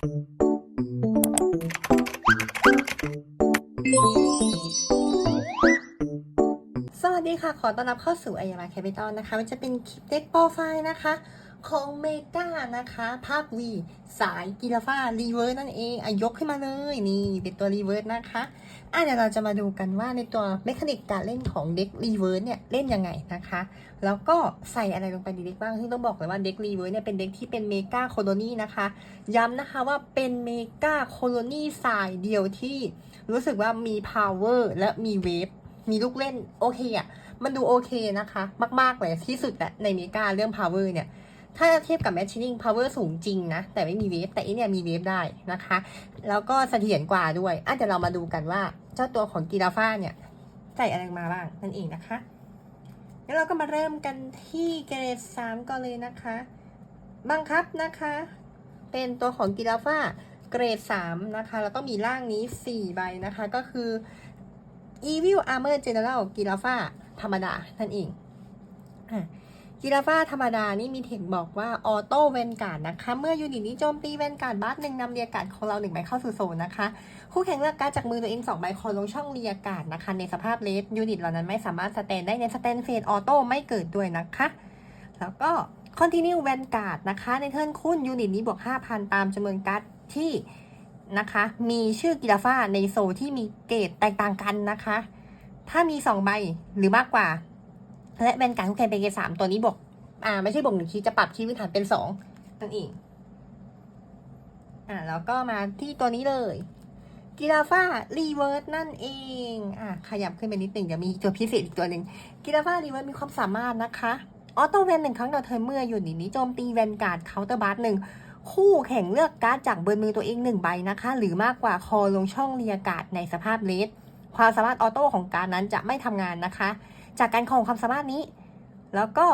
สวัสดีค่ะ ขอต้อนรับเข้าสู่อายามาแคปิตอลนะคะ มันจะเป็นคลิปเด็กโปรไฟล์นะคะ ของเมกานะคะ ภาพวีสายกีราฟ้ารีเวิร์สนั่นเองอายกขึ้นมาเลย นี่ เป็นตัวรีเวิร์สนะคะ อะเดี๋ยวเราจะมาดูกันว่าในตัวเมคานิกการเล่นของเด็กรีเวิร์สเนี่ยเล่นยังไงนะคะ แล้วก็ใส่อะไรลงไปในเด็กบ้างซึ่งต้องบอกเลยว่าเด็กรีเวิร์สเนี่ยเป็นเด็กที่เป็นเมกาโคโลนีนะคะ ย้ำนะคะว่าเป็นเมกาโคโลนีสายเดียวที่รู้สึกว่ามี power และมีเวฟมีลูกเล่นโอเคอะมันดูโอเคนะคะ มาก ๆ เลยที่สุดอะในเมกาเรื่อง power เนี่ย ถ้าเทียบกับ matching power สูงจริงนะ แต่ไม่มีเวฟ แต่อันเนี่ยมีเวฟได้นะคะ แล้วก็เสถียรกว่าด้วยอะเดี๋ยวเรามาดูกันว่า เจ้าตัวของกีราฟ้าเนี่ย ใส่อะไรมาบ้างนั่นเองนะคะ แล้วเราก็มาเริ่มกันที่เกรด3ก่อนเลยนะคะ บังคับนะคะ เป็นตัวของกีราฟ้าเกรด3นะคะ แล้วก็มีร่างนี้4ใบนะคะ ก็คือ Evil Armor General กีราฟ้าธรรมดานั่นเองอะ กีราฟาธรรมดานี่มีเทคบอกว่าออโต้เวนการ์ดนะคะ เมื่อยูนิตนี้โจมตีเวนการ์ดบัสหนึ่งนำเรียการ์ดของเราหนึ่งใบเข้าสู่โซนนะคะ คู่แข่งเลือกการ์ดจากมือตัวเองสองใบคอลงช่องเรียการ์ดนะคะ ในสภาพเลสยูนิตเหล่านั้นไม่สามารถสแตนได้ในสแตนเฟสออโต้ไม่เกิดด้วยนะคะ แล้วก็ Continue Vanguard นะคะ ในเทิร์นคุณยูนิตนี้บวก5,000 ตามจำนวนการ์ดที่นะคะ มีชื่อกีฬาฟ้าในโซที่มีเกรดแตกต่างกันนะคะ ถ้ามี2ใบหรือมากกว่า และแวนการ์ดคู่แข่งเป็นเกสามตัวนี้บวกอ่า ไม่ใช่บวกหนึ่งคีย์จะปรับคีย์พื้นฐานเป็น2นั่นเองอ่าแล้วก็มาที่ตัวนี้เลยกีฬาฟ้ารีเวิร์สนั่นเอง อะ ขยับขึ้นไปนิดหนึ่งเดี๋ยวมีตัวพิเศษอีกตัวหนึ่งกีฬาฟ้ารีเวิร์สมีความสามารถนะคะ ออโต้แวนหนึ่งครั้งต่อเทิร์นเมื่ออยู่นิตนี้โจมตีแวนการ์ดเคาน์เตอร์บาร์หนึ่งคู่แข่งเลือกการ์ดจากเบอร์มือตัวเองหนึ่งใบนะคะ หรือมากกว่าคอลงช่องเรียการ์ดในสภาพเลสความสามารถออโต้ของการนั้นจะไม่ทำงานนะคะ จากการของความสามารถนี้ แล้วก็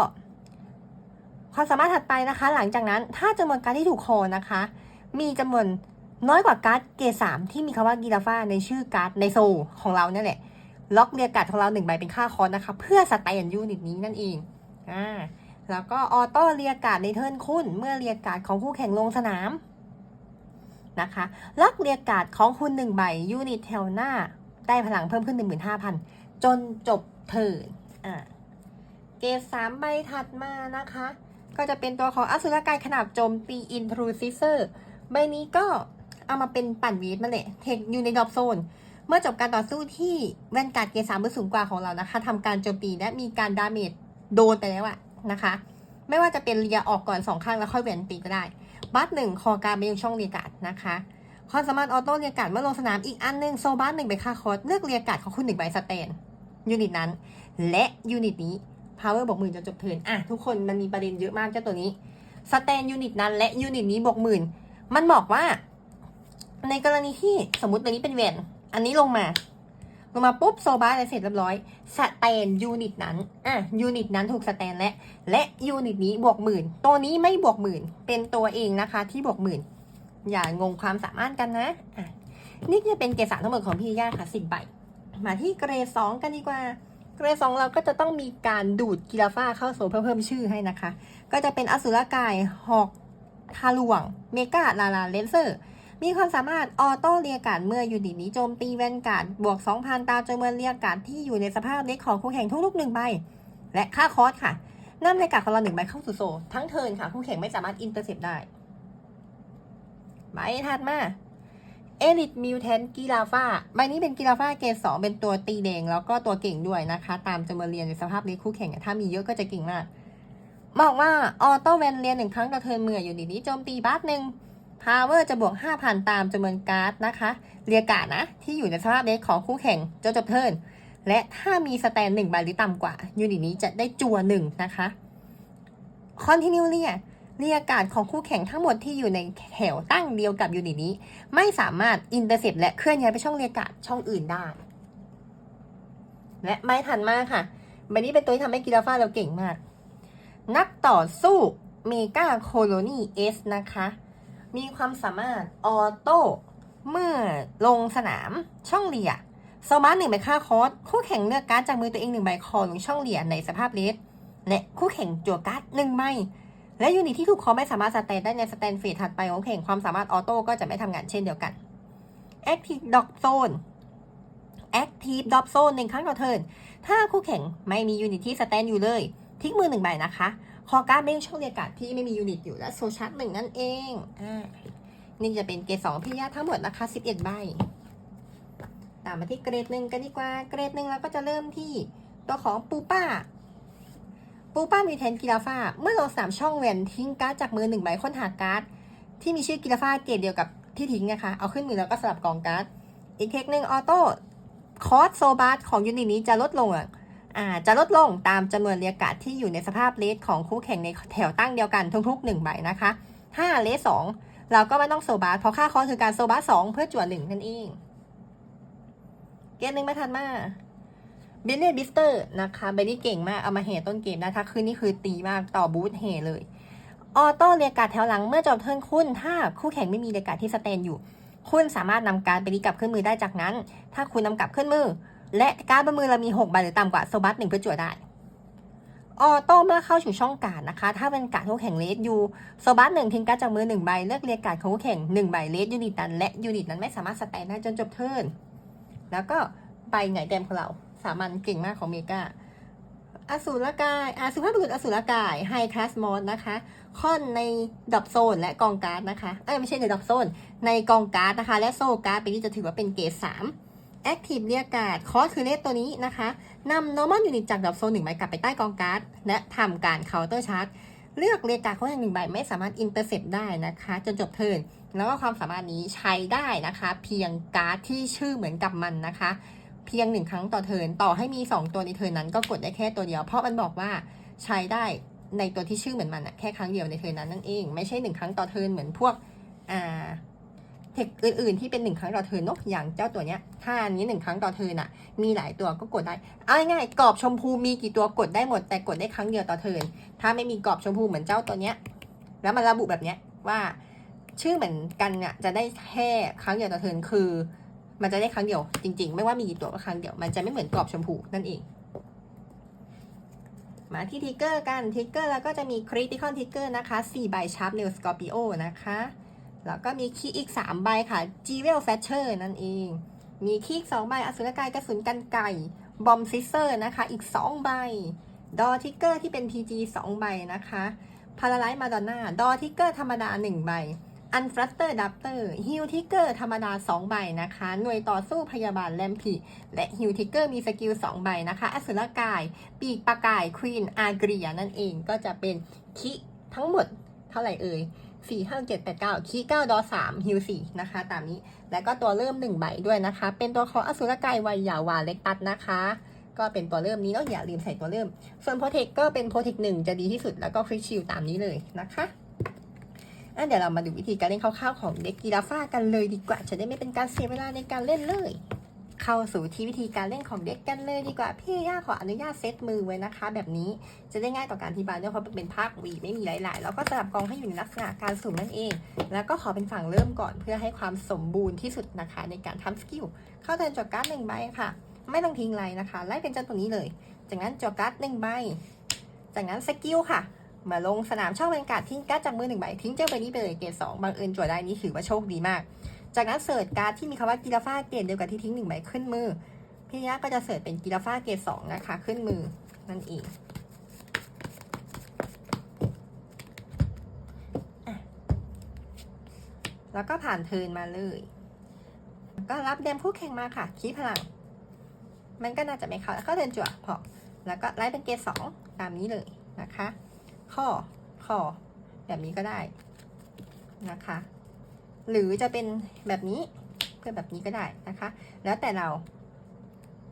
ความสามารถถัดไปนะคะ หลังจากนั้นถ้าจำนวนการที่ถูกคอนะคะ มีจำนวนน้อยกว่าการ์ดเกรดสามที่มีคำว่ากีราฟ้าในชื่อการ์ดในโซของเราเนี่ยแหละล็อกเรียการ์ดของเราหนึ่งใบเป็นค่าคอสนะคะ เพื่อสแตนยูนิตนี้นั่นเองอ่าแล้วก็ออโต้เรียการ์ดในเทิร์นคุณเมื่อเรียการ์ดของคู่แข่งลงสนามนะคะล็อกเรียการ์ดของคุณหนึ่งใบยูนิตแถวหน้าได้พลังเพิ่มขึ้น 15,000 จนจบเทิร์นอ่าเกรดสามใบถัดมานะคะ ก็จะเป็นตัวของอสุรกายขนาดโจมตีอินทรูซิเซอร์ใบนี้ก็เอามาเป็นปั่นวีดมาเลยเทคอยู่ในดรอปโซน เมื่อจบการต่อสู้ที่แวนการ์ดเกรดสามเบอสูงกว่าของเรานะคะทำการโจมตีและมีการดาเมจโดนไปแล้วอะนะคะ ไม่ว่าจะเป็นเรียออกก่อนสองข้างแล้วค่อยเวนตีก็ได้ บัตหนึ่งคอการไปยังช่องเรียการ์ดนะคะความสามารถออโต้เรียการ์ดเมื่อลงสนามอีกอันหนึ่งโซบัสหนึ่งไปค่าคอร์สเลือกเรียการ์ดของคุณหนึ่งใบสแตน ยูนิตนั้น และยูนิตนี้ power บวกหมื่นจนจบเทินอะทุกคนมันมีประเด็นเยอะมากเจ้าตัวนี้สแตนยูนิตนั้น และยูนิตนี้บวกหมื่นมันบอกว่า ในกรณีที่สมมติตัวนี้เป็นแหวนอันนี้ลงมา ลงมาปุ๊บโซบาอะไรเสร็จเรียบร้อยสแตนยูนิตนั้นอะยูนิตนั้นถูกสแตนและ และยูนิตนี้บวกหมื่นตัวนี้ไม่บวกหมื่นเป็นตัวเองนะคะ ที่บวกหมื่นอย่างงความสามารถกันนะอะนี่จะเป็นเกสามทั้งหมดของพี่ย่าค่ะสิบใบ มาที่เกรดสองกันดีกว่า เกรดสองเราก็จะต้องมีการดูดกีฬาฟ้าเข้าโซเพื่อเพิ่มชื่อให้นะคะ ก็จะเป็นอสุรกายหอกทาลวง เมกาลาลาเลนเซอร์ มีความสามารถออโต้เรียการ์ดเมื่อยูนิตนี้โจมตีแวนการ์ดบวก 2,000 ตามจำนวนเรียการ์ดที่อยู่ในสภาพเล็กของคู่แข่งทุกๆหนึ่งใบ และค่าคอสค่ะนำเรียการ์ดของเราหนึ่งใบเข้าสู่โซทั้งเทินค่ะคู่แข่งไม่สามารถอินเตอร์เซปได้ใบถัดมา เอลิทมิวแทนกีฬาฟ้าใบนี้เป็นกีฬาฟ้าเกรดสองเป็นตัวตีแดงแล้วก็ตัวเก่งด้วยนะคะ ตามจำนวนเรียนในสภาพเล็กคู่แข่งถ้ามีเยอะก็จะเก่งมาก บอกว่าออโต้แวนเรียนหนึ่งครั้งต่อเทิร์นเมื่ออยู่ดีนี้โจมตีบัสหนึ่งพาวเวอร์จะบวก 5,000 ตามจำนวนการ์ดนะคะ เรียการ์ดนะ ที่อยู่ในสภาพเล็กของคู่แข่งจนจบเทิร์นและถ้ามีสแตนหนึ่งใบหรือต่ำกว่ายูนิตนี้จะได้จัวหนึ่งนะคะคอนติเนียเรีย เรียการ์ดของคู่แข่งทั้งหมดที่อยู่ในแถวตั้งเดียวกับยูนิตนี้ ไม่สามารถอินเตอร์เซปและเคลื่อนย้ายไปช่องเรียการ์ดช่องอื่นได้ และไม่ทันมากค่ะใบนี้เป็นตัวที่ทำให้กีฬาฟ้าเราเก่งมาก นักต่อสู้เมกาโคโลนีเอสนะคะ มีความสามารถออโต้เมื่อลงสนามช่องเลียโซมาหนึ่งใบค่าคอสคู่แข่งเลือกการ์ดจากมือตัวเองหนึ่งใบคอลงช่องเลียในสภาพเลสและคู่แข่งจั่วการ์ดหนึ่งใบ และยูนิตที่ถูกคอไม่สามารถสแตนได้ในสแตนเฟสถัดไปของแข่งความสามารถออโต้ก็จะไม่ทำงานเช่นเดียวกัน Active Dog Zone Active Dog Zone หนึ่งครั้งต่อเทิร์นถ้าคู่แข่งไม่มียูนิตที่สแตนอยู่เลย ทิ้งมือหนึ่งใบนะคะ คอการ์ดไม่ช่องเรียกการ์ดที่ไม่มียูนิตอยู่และโซชาร์ตหนึ่งนั่นเองอ่านี่จะเป็นเกรดสองพิยาทั้งหมดนะคะ11ใบตามมาที่เกรดหนึ่งกันดีกว่า เกรดหนึ่งเราก็จะเริ่มที่ตัวของปูป้า ปูป้ามีแทนกีฬาฟาเมื่อเราสามช่องแหวนทิ้งการ์ดจากมือหนึ่งใบค้นหาการ์ดที่มีชื่อกีฬาฟาเกรดเดียวกับที่ทิ้งนะคะ เอาขึ้นมือแล้วก็สลับกองการ์ด อีกเทคหนึ่งออโต้คอสโซบาร์ของยูนิตนี้จะลดลงอ่าจะลดลงตามจำนวนเรียกาดที่อยู่ในสภาพเลสของคู่แข่งในแถวตั้งเดียวกันทุกๆหนึ่งใบนะคะถ้าเลสสองเราก็ไม่ต้องโซบาร์เพราะค่าคอสคือการโซบาร์สองเพื่อจวดหนึ่งนั่นเอง เกมหนึ่งไม่ทันมา เบนเนตบิสเตอร์นะคะเบนนี่เก่งมาก เอามาเหตต้นเกมนะถ้าขึ้นนี่คือตีมากต่อบูทเฮเลย ออโต้เรียการ์ดแถวหลังเมื่อจบเทิร์นคุณถ้าคู่แข่งไม่มีเรียการ์ดที่สแตนอยู่ คุณสามารถนำการ์ดไปรีกลับขึ้นมือได้จากนั้น ถ้าคุณนำกลับขึ้นมือ และการบนมือเรามี6ใบหรือต่ำกว่าโซบัสหนึ่งเพื่อจั่วได้ออโต้เมื่อเข้าสู่ช่องการนะคะ ถ้าเป็นการคู่แข่งเลสยูโซบัสหนึ่งทิ้งการจากมือหนึ่งใบเลือกเรียกการของคู่แข่งหนึ่งใบเลสยูนิตนั้นและยูนิตนั้นไม่สามารถสแตนได้จนจบเทิร์นแล้วก็ใบไหนแดมของเรา สามัญเก่งมากของเมกาอสูรกายอาสุภาพบุรุษอสูรกายไฮคลาสมอสนะคะค่อนในดอกโซนและกองการ์ดนะคะ เอ้ยไม่ใช่ในดอกโซน ในกองการ์ดนะคะ และโซการ์ดไปนี่จะถือว่าเป็นเกรดสามแอคทีฟเรียกการ์ดคอสคือเลขตัวนี้นะคะนำ normal unit จากดอกโซนหนึ่งใบกลับไปใต้กองการ์ดและทำการ counter charge เลือกเรียกการ์ดเขาอย่างหนึ่งใบไม่สามารถ intercept ได้นะคะ จนจบเทิร์นแล้วก็ความสามารถนี้ใช้ได้นะคะ เพียงการ์ดที่ชื่อเหมือนกับมันนะคะ เพียงหนึ่งครั้งต่อเทินต่อให้มี 2 ตัวในเทินนั้นก็กดได้แค่ตัวเดียว เพราะมันบอกว่าใช้ได้ในตัวที่ชื่อเหมือนมันอะแค่ครั้งเดียวในเทินนั้นนั่นเอง ไม่ใช่หนึ่งครั้งต่อเทินเหมือนพวกอ่าเทคอื่นๆที่เป็นหนึ่งครั้งต่อเทินนอะอย่างเจ้าตัวเนี้ยถ้าอันนี้หนึ่งครั้งต่อเทินอะมีหลายตัวก็กดได้เอาง่ายๆกรอบชมพูมีกี่ตัวกดได้หมด แต่กดได้ครั้งเดียวต่อเทินถ้าไม่มีกรอบชมพูเหมือนเจ้าตัวเนี้ย แล้วมันระบุแบบเนี้ยว่าชื่อเหมือนกันอะจะได้แค่ครั้งเดียวต่อเทินคือ มันจะได้ครั้งเดียว จริง ๆ ไม่ว่ามีกี่ตัวก็ครั้งเดียว มันจะไม่เหมือนกรอบชมพูนั่นเอง มาที่ทิกเกอร์กันทิกเกอร์แล้วก็จะมีคริติคอนทิกเกอร์นะคะ4ใบชาร์ปเนลสกอร์ปิโอนะคะ แล้วก็มีคีอีก 3 ใบค่ะจีเวลแฟชเชอร์นั่นเอง มีคีอีก 2 ใบอสุรกายกระสุนกันไก่บอมซิเซอร์นะคะ อีก 2 ใบ ดอทิกเกอร์ที่เป็น PG 2 ใบนะคะพาราไลท์มาดอนน่าดอทิกเกอร์ธรรมดา 1 ใบ อันฟลัตเตอร์ดับเตอร์ฮิลทิกเกอร์ธรรมดา 2 ใบนะคะ หน่วยต่อสู้พยาบาลแลมพีและฮิลทิกเกอร์มีสกิล 2 ใบนะคะอสุรกาย ปีกปากายควีนอาเกรียนั่นเองก็จะเป็นคิทั้งหมดเท่าไหร่เอ่ย4 5 7 8 9คี9ดอ3ฮิล4นะคะ ตามนี้ แล้วก็ตัวเริ่ม1ใบด้วยนะคะ เป็นตัวของอสุรกายวัยยาวาเล็กตัดนะคะ ก็เป็นตัวเริ่มนี้เนาะอย่าลืมใส่ตัวเริ่ม ส่วนโปรเทคก็เป็นโปรเทคหนึ่งจะดีที่สุดแล้วก็คลิกชิลตามนี้เลยนะคะ อะเดี๋ยวเรามาดูวิธีการเล่นคร่าวๆของเด็กกีฬาฟ้ากันเลยดีกว่า จะได้ไม่เป็นการเสียเวลาในการเล่นเลย เข้าสู่ที่วิธีการเล่นของเด็กกันเลยดีกว่า พี่ย่าขออนุญาตเซตมือไว้นะคะ แบบนี้จะได้ง่ายต่อการอธิบายด้วยเพราะเป็นภาควีไม่มีหลายๆ แล้วก็สลับกองให้อยู่ในลักษณะการสุ่มนั่นเอง แล้วก็ขอเป็นฝั่งเริ่มก่อนเพื่อให้ความสมบูรณ์ที่สุดนะคะ ในการทำสกิล เข้าเทิร์นจดการ์ดหนึ่งใบค่ะ ไม่ต้องทิ้งไรนะคะ ไล่เป็นเจ้าตัวนี้เลย จากนั้นจดการ์ดหนึ่งใบ จากนั้นสกิลค่ะ มาลงสนามช่องบรรยากาศทิ้งการ์ดจากมือหนึ่งใบทิ้งเจ้าใบนี้ไปเลยเกรดสองบังเอิญจวดได้นี่ถือว่าโชคดีมาก จากนั้นเสิร์ชการ์ดที่มีคำว่ากีฬาฟ้าเกรดเดียวกับที่ทิ้งหนึ่งใบขึ้นมือ พี่ยะก็จะเสิร์ชเป็นกีฬาฟ้าเกรดสองนะคะ ขึ้นมือนั่นเองแล้วก็ผ่านเทินมาเลย ก็รับเดมคู่แข่งมาค่ะคีพลัง มันก็น่าจะไม่เข้าแล้วก็เดินจั่วพอ แล้วก็ไล่เป็นเกรดสองตามนี้เลยนะคะ ข้อข้อแบบนี้ก็ได้นะคะ หรือจะเป็นแบบนี้เพื่อแบบนี้ก็ได้นะคะ แล้วแต่เรา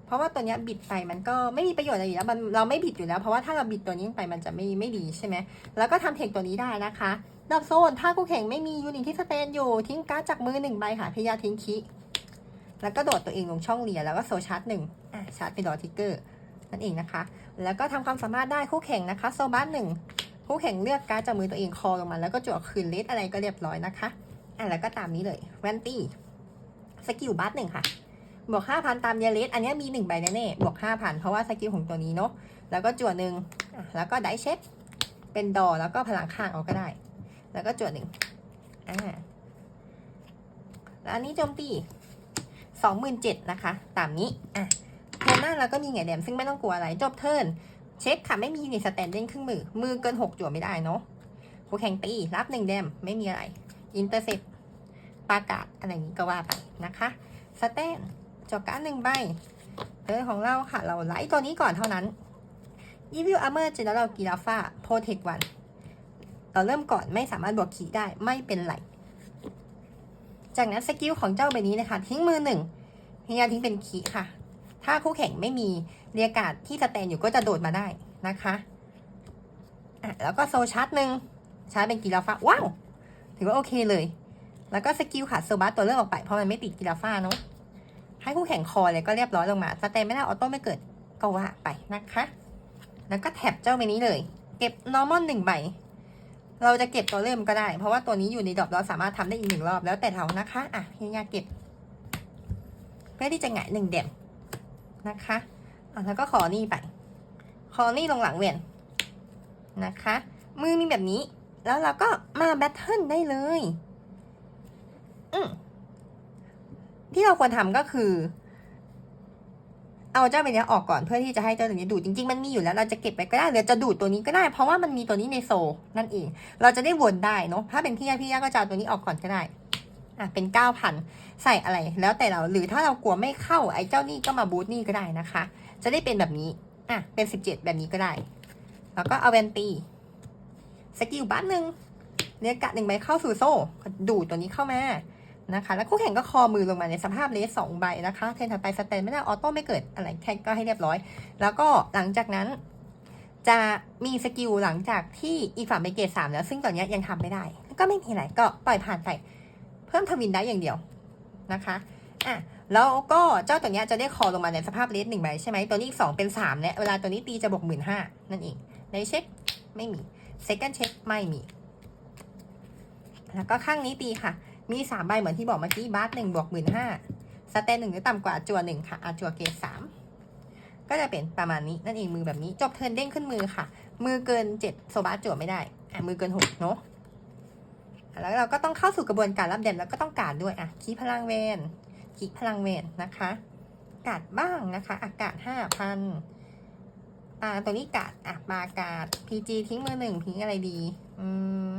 เพราะว่าตัวนี้บิดไปมันก็ไม่มีประโยชน์อะไรอยู่แล้วมันเราไม่บิดอยู่แล้ว เพราะว่าถ้าเราบิดตัวนี้ไปมันจะไม่ไม่ดีใช่ไหมแล้วก็ทำเทคตัวนี้ได้นะคะดอกโซนถ้าคู่แข่งไม่มียูนิตที่สเตนอยู่ทิ้งการ์ดจากมือหนึ่งใบค่ะพยาทิ้งคีแล้วก็โดดตัวเองลงช่องเลียแล้วก็โซชาร์จหนึ่งชาร์จเป็นดอทิกเกอร์นั่นเองนะคะ แล้วก็ทำความสามารถได้คู่แข่งนะคะ โซบัสหนึ่ง คู่แข่งเลือกการจากมือตัวเองคอลงมา แล้วก็จั่วคืนเลสอะไรก็เรียบร้อยนะคะอะแล้วก็ตามนี้เลยแวนตี้สกิลบัสหนึ่งค่ะ บวกห้าพันตามเยเลสอันนี้มีหนึ่งใบแน่ๆบวกห้าพันเพราะว่าสกิลของตัวนี้เนาะแล้วก็จั่วหนึ่งอะแล้วก็ไดเช็คเป็นดอแล้วก็พลังข้างเอาก็ได้ แล้วก็จวดหนึ่งอ่าแล้วอันนี้โจมตีสองหมื่นเจ็ดนะคะ ตามนี้อะเทิร์นหน้าเราก็มีไงแดมซึ่งไม่ต้องกลัวอะไรจบเทิร์น เช็คค่ะไม่มีในสแตนเด้งครึ่งมือ มือเกินหกจวไม่ได้เนาะผู้แข่งตี รับหนึ่งแดมไม่มีอะไร อินเตอร์เซ็ปปากาศอะไรอย่างนี้ก็ว่าไปนะคะสแตนจอการหนึ่งใบเทิร์นของเราค่ะ เราไลท์ตัวนี้ก่อนเท่านั้น e v i l Armor General g i r a f a Protect 1เราเริ่มก่อนไม่สามารถบวกขีได้ไม่เป็นไร จากนั้นสกิลของเจ้าใบนี้นะคะ ทิ้งมือหนึ่งพยายทิ้งเป็นขีค่ะ ถ้าคู่แข่งไม่มี เรียการ์ดที่สแตนอยู่ก็จะโดดมาได้นะคะอะแล้วก็โซชาร์จหนึ่งชาร์จเป็นกีราฟ้าว้าวถือว่าโอเคเลย แล้วก็สกิลค่ะโซบัสตัวเลือกออกไปเพราะมันไม่ติดกีราฟ้าเนาะให้คู่แข่งคอเลยก็เรียบร้อยลงมาสแตนไม่ได้ออโต้ไม่เกิดก็ว่าไปนะคะ แล้วก็แท็บเจ้าใบนี้เลย เก็บ normal หนึ่งใบเราจะเก็บตัวเริ่มก็ได้ เพราะว่าตัวนี้อยู่ในดรอปเราสามารถทำได้อีกหนึ่งรอบแล้วแต่เรานะคะ อะพี่ยาเก็บ เพื่อที่จะหงายหนึ่งเด่มนะคะ อะแล้วก็ขอนี่ไปขอนี่ลงหลังเวียนนะคะ มือมีแบบนี้ แล้วเราก็มาแบทเทิลได้เลย อืที่เราควรทำก็คือ เอาเจ้าใบนี้ออกก่อนเพื่อที่จะให้เจ้าตัวนี้ดูดจริง ๆ มันมีอยู่แล้วเราจะเก็บไปก็ได้หรือจะดูดตัวนี้ก็ได้ เพราะว่ามันมีตัวนี้ในโซนั่นเอง เราจะได้วนได้เนาะถ้าเป็นพี่ยาพี่ยาก็จะเอาตัวนี้ออกก่อนก็ได้อะเป็นเก้าพันใส่อะไร แล้วแต่เราหรือถ้าเรากลัวไม่เข้าไอ้เจ้านี่ก็มาบูทนี่ก็ได้นะคะ จะได้เป็นแบบนี้ อะ เป็นสิบเจ็ดแบบนี้ก็ได้ แล้วก็เอาแวนตี สกิลบ้านหนึ่งเรียกกะหนึ่งใบเข้าสู่โซ่ ดูดตัวนี้เข้ามา นะคะ แล้วคู่แข่งก็คอมือลงมาในสภาพเลสสองใบนะคะ เทนถัดไปสแตนไม่ได้ ออโต้ไม่เกิดอะไรแค่ก็ให้เรียบร้อย แล้วก็หลังจากนั้น จะมีสกิลหลังจากที่อีกฝั่งไปเกตสามแล้ว ซึ่งตอนนี้ยังทำไม่ได้ ก็ไม่มีอะไร ก็ปล่อยผ่านไป เพิ่มทวินได้อย่างเดียวนะคะ อะ แล้วก็เจ้าตัวนี้จะได้คอลงมาในสภาพเลสหนึ่งใบใช่ไหมตัวนี้อีกสองเป็นสามเนี่ยเวลาตัวนี้ตีจะบวกหมื่นห้านั่นเองในเช็คไม่มีเซคันเช็คไม่มี แล้วก็ข้างนี้ตีค่ะ มีสามใบเหมือนที่บอกเมื่อกี้บาสหนึ่งบวกหมื่นห้าสแตนหนึ่งหรือต่ำกว่าจัวหนึ่งค่ะอาจัวเกรดสามก็จะเป็นประมาณนี้นั่นเองมือแบบนี้จบเทิร์นเด้งขึ้นมือค่ะ มือเกินเจ็ดโซบาสจัวไม่ได้อะมือเกินหกเนาะแล้วเราก็ต้องเข้าสู่กระบวนการรับเด่นแล้วก็ต้องการด้วยอะคีพลังเวน คีพลังเวนนะคะกาดบ้างนะคะอากาศห้าพันอ่าตัวนี้กาดอะมากาดพีจีทิ้งมือหนึ่งทิ้งอะไรดี อืม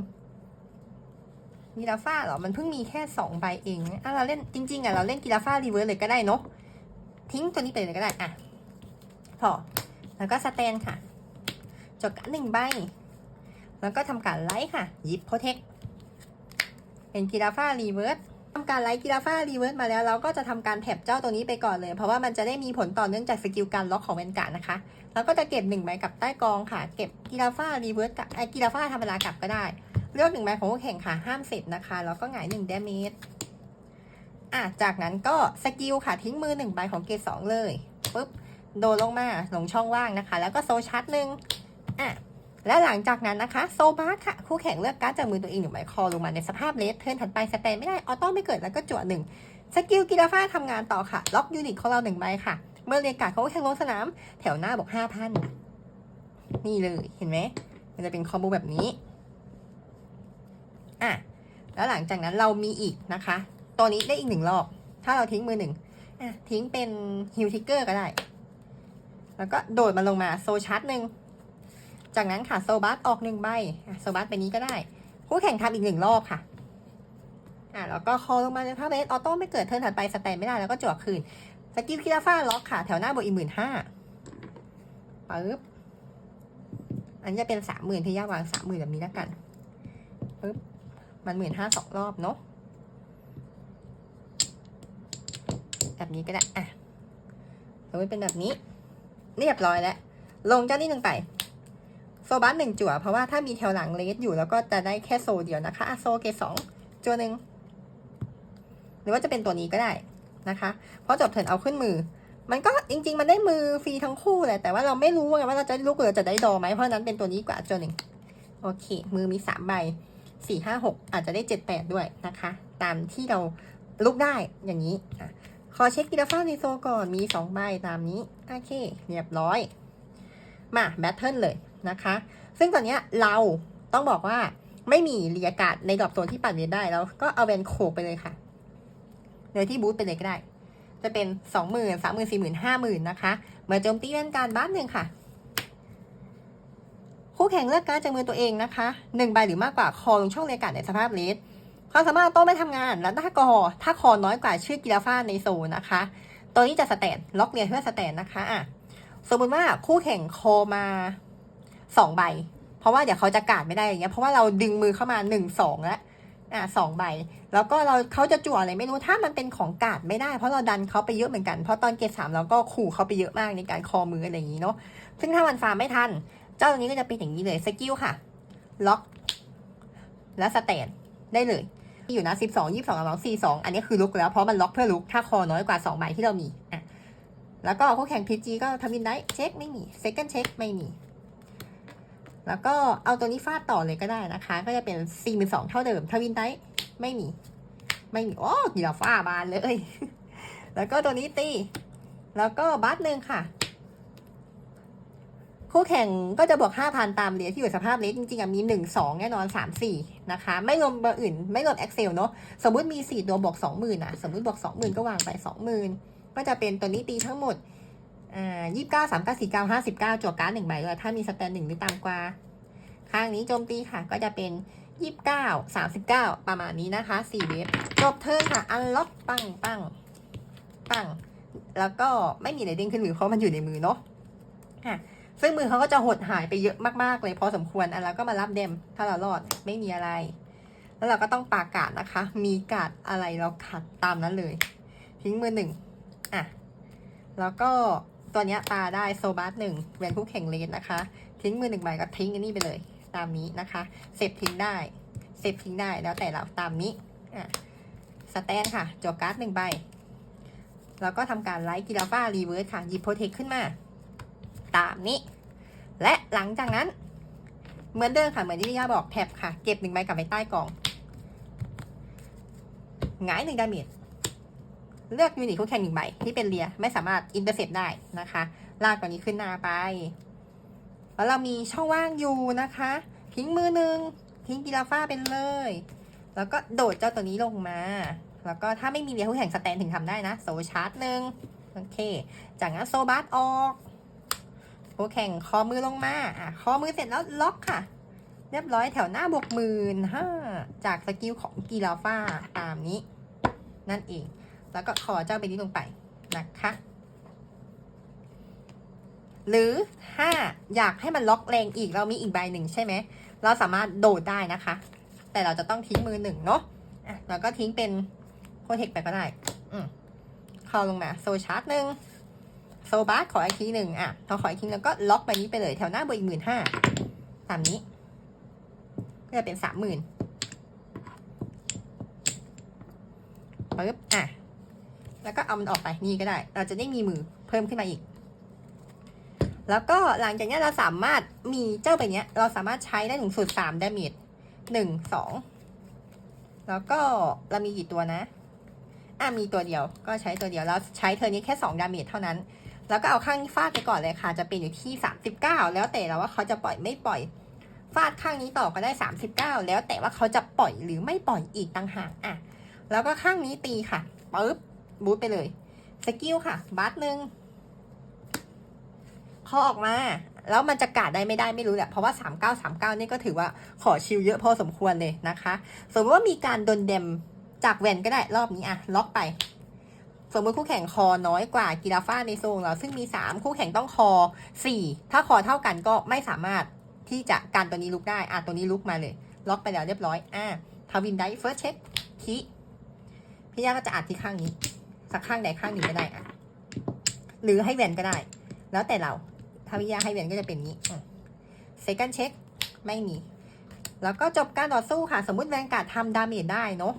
กีราฟ้าเหรอ มันเพิ่งมีแค่สองใบเองอะเราเล่นจริงๆอะเราเล่นกีราฟ้ารีเวิร์สเลยก็ได้เนาะทิ้งตัวนี้ไปเลยก็ได้อะพอแล้วก็สแตนค่ะจดกันหนึ่งใบ แล้วก็ทำการไลท์ค่ะยิบโปรเทคเป็นกีราฟ้ารีเวิร์ส ทำการไลท์กีราฟ้ารีเวิร์สมาแล้วเราก็จะทำการแท็บเจ้าตัวนี้ไปก่อนเลย เพราะว่ามันจะได้มีผลต่อเนื่องจากสกิลการล็อกของเวนการ์ดนะคะ แล้วก็จะเก็บหนึ่งใบกับใต้กองค่ะ เก็บกีราฟ้ารีเวิร์สกับไอกีราฟ้าธรรมดากลับก็ได้ เลือกหนึ่งใบของคู่แข่งค่ะห้ามเสร็จนะคะแล้วก็หงายหนึ่งเดเมจอะจากนั้นก็สกิลค่ะทิ้งมือหนึ่งใบของเกรดสองเลยปุ๊บโดนลงมาลงช่องว่างนะคะ แล้วก็โซชาร์จหนึ่งอะ แล้วหลังจากนั้นนะคะโซบาร์ค่ะ คู่แข่งเลือกการ์ดจากมือตัวเองหนึ่งใบคอลงมาในสภาพเลสเทิร์นถัดไปสแตนไม่ได้ ออโต้ไม่เกิดแล้วก็จั่วหนึ่งสกิลกีฬาฟ้าทำงานต่อค่ะ ล็อกยูนิตของเราหนึ่งใบค่ะ เมื่อเรียกการ์ดของคู่แข่งลงสนาม แถวหน้าบอกห้าพันนี่เลยเห็นไหมมันจะเป็นคอมโบแบบนี้อะแล้วหลังจากนั้นเรามีอีกนะคะ ตัวนี้ได้อีกหนึ่งรอบ ถ้าเราทิ้งมือหนึ่งอะทิ้งเป็นฮิวทิกเกอร์ก็ได้ แล้วก็โดดมาลงมาโซชาร์จหนึ่ง จากนั้นค่ะโซบัสออกหนึ่งใบโซบัสไปนี้ก็ได้ คู่แข่งทำอีกหนึ่งรอบค่ะอะแล้วก็คอลงมาในภาเลสออโต้ไม่เกิดเทิร์นถัดไปสแตนไม่ได้แล้วก็จั่วคืนสกิลคิราฟ้าล็อกค่ะ แถวหน้าบวกอีกหมื่นห้าปึ๊บอันนี้จะเป็นสามหมื่นพี่ย่าวางสามหมื่นแบบนี้แล้วกันปึ๊บมันหมื่นห้าสองรอบเนาะแบบนี้ก็ได้อะสมมติเป็นแบบนี้ เรียบร้อยแล้ว ลงเจ้านี่หนึ่งไป โซบัสหนึ่งจั่วเพราะว่าถ้ามีแถวหลังเลสอยู่แล้วก็จะได้แค่โซเดียวนะคะโซเกสองจั่วหนึ่งหรือว่าจะเป็นตัวนี้ก็ได้นะคะ เพราะจบเทินเอาขึ้นมือ มันก็จริง ๆ มันได้มือฟรีทั้งคู่แหละแต่ว่าเราไม่รู้ไงว่าเราจะลูกหรือจะได้ดอไหมเพราะนั้นเป็นตัวนี้กว่าจั่วหนึ่งโอเค มือมีสามใบสี่ห้าหกอาจจะได้เจ็ดแปดด้วยนะคะ ตามที่เราลุกได้อย่างนี้ขอเช็คกีฬาฟ้าในโซก่อนมีสองใบตามนี้ โอเค เรียบร้อย มาแบทเทิลเลย นะคะ ซึ่งตอนนี้เราต้องบอกว่าไม่มีเรียกาศในดรอปโซนที่ปั่นเวียนได้แล้ว ก็เอาแวนโขกไปเลยค่ะโดยที่บูทไปเลยก็ได้ จะเป็นสองหมื่นสามหมื่นสี่หมื่นห้าหมื่นนะคะเมื่อโจมตีแวนการบ้านหนึ่งค่ะ คู่แข่งเลือกการจากมือตัวเองนะคะหนึ่งใบหรือมากกว่าคอลงช่องเรียกาศในสภาพเลสความสามารถโต้ไม่ทำงานและถ้ากอถ้าคอน้อยกว่าชื่อกิลาฟ้าในโซนนะคะ ตัวนี้จะสแตนล็อกเรียนเพื่อสแตนนะคะอะสมมติว่าคู่แข่งคอมา สองใบ เพราะว่าเดี๋ยวเขาจะกาดไม่ได้อย่างเงี้ยเพราะว่าเราดึงมือเข้ามาหนึ่งสองแล้วอะสองใบ แล้วก็เราเขาจะจั่วอะไรไม่รู้ถ้ามันเป็นของกาดไม่ได้ เพราะเราดันเขาไปเยอะเหมือนกันเพราะตอนเกรดสามเราก็ขู่เขาไปเยอะมากในการคอมืออะไรอย่างนี้เนาะซึ่งถ้ามันฟาร์มไม่ทัน เจ้าตัวนี้ก็จะเป็นอย่างนี้เลยสกิลค่ะล็อก และสแตนได้เลยอยู่นะสิบสองยี่สิบสองสองสี่สองอันนี้คือลุกแล้วเพราะมันล็อกเพื่อลุกถ้าคอน้อยกว่าสองใบที่เรามีอะแล้วก็คู่แข่งพีจีก็ทำวินได้เช็คไม่มีเซคันด์เช็คไม่มี แล้วก็เอาตัวนี้ฟาดต่อเลยก็ได้นะคะ ก็จะเป็นสี่หมื่นสองเท่าเดิมทวินไดไม่มี ไม่มี โอ้กีฬาฟ้าบานเลย แล้วก็ตัวนี้ตี แล้วก็บัตหนึ่งค่ะ คู่แข่งก็จะบวก5,000ตามเรียที่อยู่สภาพเลสจริงๆอะมี1 2แน่นอน3 4นะคะ ไม่รวมเบอร์อื่น ไม่รวม Excel เนอะสมมติมี4ตัวบวก20,000นะสมมติบวก20,000ก็วางไป20,000ก็จะเป็นตัวนี้ตีทั้งหมด อ่ายี่สิบเก้าสามเก้าสี่เก้าห้าสิบเก้าจั่วการ์ดหนึ่งใบด้วยถ้ามีสแตนหนึ่งหรือต่ำกว่า ข้างนี้โจมตีค่ะ ก็จะเป็นยี่สิบเก้าสามสิบเก้าประมาณนี้นะคะสี่เวฟจบเทิร์นค่ะ อันล็อกปังปังปัง แล้วก็ไม่มีอะไรเด้งขึ้นมือเพราะมันอยู่ในมือเนาะอะซึ่งมือเขาก็จะหดหายไปเยอะมากๆเลยพอสมควรอันแล้วก็มารับเดมถ้าเรารอดไม่มีอะไร แล้วเราก็ต้องปากกาดนะคะ มีกาดอะไรเราขัดตามนั้นเลย ทิ้งมือหนึ่งอะแล้วก็ ตัวนี้ตาได้โซบัสหนึ่งแวนคู่แข่งเลนนะคะ ทิ้งมือหนึ่งใบก็ทิ้งอันนี้ไปเลย ตามนี้นะคะ เสพทิ้งได้ เสพทิ้งได้แล้วแต่เราตามนี้อะสแตนค่ะจวการ์ดหนึ่งใบ แล้วก็ทำการไลท์กิลาฟ้ารีเวิร์สค่ะหยิบโปรเทคขึ้นมา ตามนี้ และหลังจากนั้นเหมือนเดิมค่ะ เหมือนที่พี่ย่าบอกแท็บค่ะ เก็บหนึ่งใบกลับไปใต้กล่อง หงายหนึ่งดาเมจ เลือกยูนิตคู่แข่งหนึ่งใบที่เป็นเรียไม่สามารถอินเตอร์เซปได้นะคะ ลากตัวนี้ขึ้นหน้าไป แล้วเรามีช่องว่างอยู่นะคะ ทิ้งมือหนึ่งทิ้งกีฬาฟ้าเป็นเลย แล้วก็โดดเจ้าตัวนี้ลงมา แล้วก็ถ้าไม่มีเรียคู่แข่งสแตนถึงทำได้นะโซชาร์จหนึ่งโอเค จากนั้นโซบัสออกคู่แข่งคอมือลงมาอะคอมือเสร็จแล้วล็อกค่ะเรียบร้อยแถวหน้าบวกหมื่นห้าจากสกิลของกีฬาฟ้าตามนี้ นั่นเอง แล้วก็ขอเจ้าใบนี้ลงไปนะคะหรือถ้าอยากให้มันล็อกแรงอีกเรามีอีกใบหนึ่งใช่ไหม เราสามารถโดดได้นะคะ แต่เราจะต้องทิ้งมือหนึ่งเนาะอะแล้วก็ทิ้งเป็นโคเทคไปก็ได้ อืมเข้าลงมาโซชาร์จหนึ่งโซบาร์ขออีกทีหนึ่งอะพอขออีกทีแล้วก็ล็อกใบนี้ไปเลยแถวหน้าเบอร์อีกหมื่นห้าตามนี้ ก็จะเป็นสามหมื่นปึ๊บอะ แล้วก็เอามันออกไปนี่ก็ได้ เราจะได้มีมือเพิ่มขึ้นมาอีก แล้วก็หลังจากนี้เราสามารถมีเจ้าใบเนี้ย เราสามารถใช้ได้ถึงสุดสามดาเมจหนึ่งสองแล้วก็เรามีกี่ตัวนะอะมีตัวเดียวก็ใช้ตัวเดียวแล้วใช้เธอนี้แค่สองดาเมจเท่านั้น แล้วก็เอาข้างนี้ฟาดไปก่อนเลยค่ะ จะเป็นอยู่ที่สามสิบเก้าแล้วแต่เราว่าเขาจะปล่อยไม่ปล่อยฟาดข้างนี้ต่อก็ได้สามสิบเก้าแล้วแต่ว่าเขาจะปล่อยหรือไม่ปล่อยอีกต่างหากอะแล้วก็ข้างนี้ตีค่ะปึ๊บ บูทไปเลย สกิลค่ะ บัตหนึ่งพอออกมา แล้วมันจะกาดได้ไม่ได้ไม่รู้แหละ เพราะว่า 3939 นี่ก็ถือว่าขอชิลเยอะพอสมควรเลยนะคะ สมมติว่ามีการโดนเดมจากแวนก็ได้รอบนี้อะล็อกไป สมมติคู่แข่งคอน้อยกว่ากีฬาฟ้าในโซนเราซึ่งมี 3 คู่แข่งต้องคอ 4 ถ้าคอเท่ากันก็ไม่สามารถที่จะการตัวนี้ลุกได้อะตัวนี้ลุกมาเลย ล็อกไปแล้วเรียบร้อยอะทาวินได้เฟิร์สเช็คคีพี่ย่าก็จะอัดที่ข้างนี้ สักข้างใดข้างหนึ่งก็ได้อะหรือให้แวนก็ได้ แล้วแต่เรา ถ้าพี่ยาให้แวนก็จะเป็นนี้เซคันเช็คไม่มี แล้วก็จบการต่อสู้ค่ะ สมมุติแวนการ์ดทำดาเมจได้เนาะ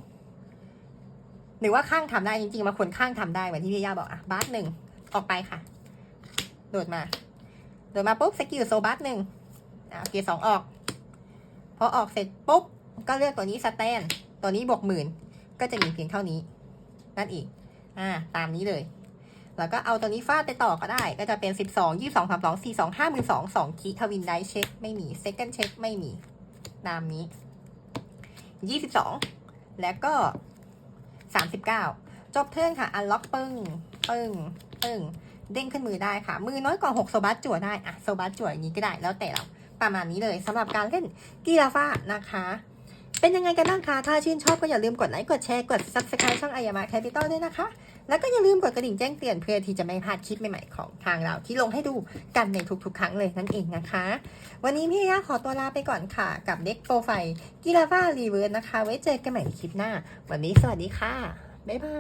หรือว่าข้างทำได้จริงๆมาคนข้างทำได้เหมือนที่พี่ย่าบอกอะบาสหนึ่งออกไปค่ะ โดดมา โดดมาปุ๊บสกิลโซบาสหนึ่งอะเกียร์สองออก พอออกเสร็จปุ๊บ ก็เลือกตัวนี้สแตน ตัวนี้บวกหมื่น ก็จะมีเพียงเท่านี้ นั่นอีก อ่าตามนี้เลย แล้วก็เอาตัวนี้ฟาดไปต่อก็ได้ ก็จะเป็น 12 22 32 42 5 2 2คีทวินได้เช็คไม่มี second เช็คไม่มีนามนี้ 22 แล้วก็ 39 จบเทิร์นค่ะอันล็อกปึ้งปึ้งปึ้งเด้งขึ้นมือได้ค่ะ มือน้อยกว่า6โซบัสจั่วได้อะโซบัสจั่วอย่างนี้ก็ได้แล้วแต่เราประมาณนี้เลยสำหรับการเล่นกีฬาฟ้านะคะ เป็นยังไงกันบ้างคะ ถ้าชื่นชอบก็อย่าลืมกดไลค์ กดแชร์ กด subscribe ช่องอายามาแคปิตอลด้วยนะคะ แล้วก็อย่าลืมกดกระดิ่งแจ้งเตือนเพื่อที่จะไม่พลาดคลิปใหม่ๆของทางเราที่ลงให้ดูกันในทุกๆ ครั้งเลยนั่นเองนะคะ วันนี้พี่ยาขอตัวลาไปก่อนค่ะ กับเด็กโปรไฟล์กีฬาฟ้ารีเวิร์สนะคะ ไว้เจอกันใหม่ในคลิปหน้า วันนี้สวัสดีค่ะ บ๊ายบา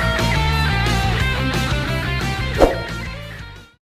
ย